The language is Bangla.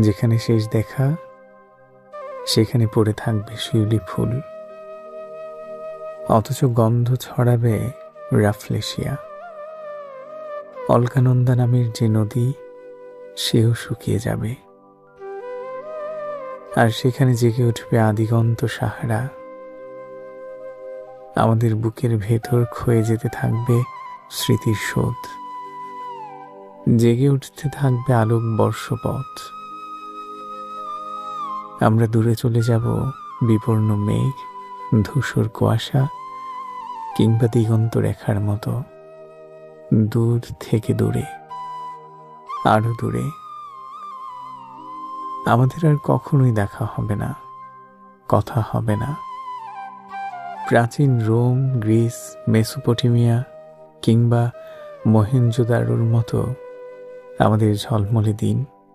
যেখানে শেষ দেখা, সেখানে পড়ে থাকবে শিউলি ফুল। অথচ গন্ধ ছড়াবে রাফলেশিয়া। অলকানন্দা নামের যে নদী, সেও শুকিয়ে যাবে। আর সেখানে জেগে উঠবে আদিগন্ত সাহারা। আমাদের বুকের ভেতর ক্ষয়ে যেতে থাকবে স্মৃতির শোধ জেগে উঠতে থাকবে আলোক বর্ষপথ আমরা দূরে চলে যাব বিবর্ণ মেঘ, ধূসর কুয়াশা কিংবা দিগন্ত রেখার মতো। দূর থেকে দূরে, আরও দূরে। আমাদের আর কখনোই দেখা হবে না, কথা হবে না। প্রাচীন রোম, গ্রিস, মেসোপটেমিয়া কিংবা মহেঞ্জোদারোর মতো আমাদের ঝলমলে দিন।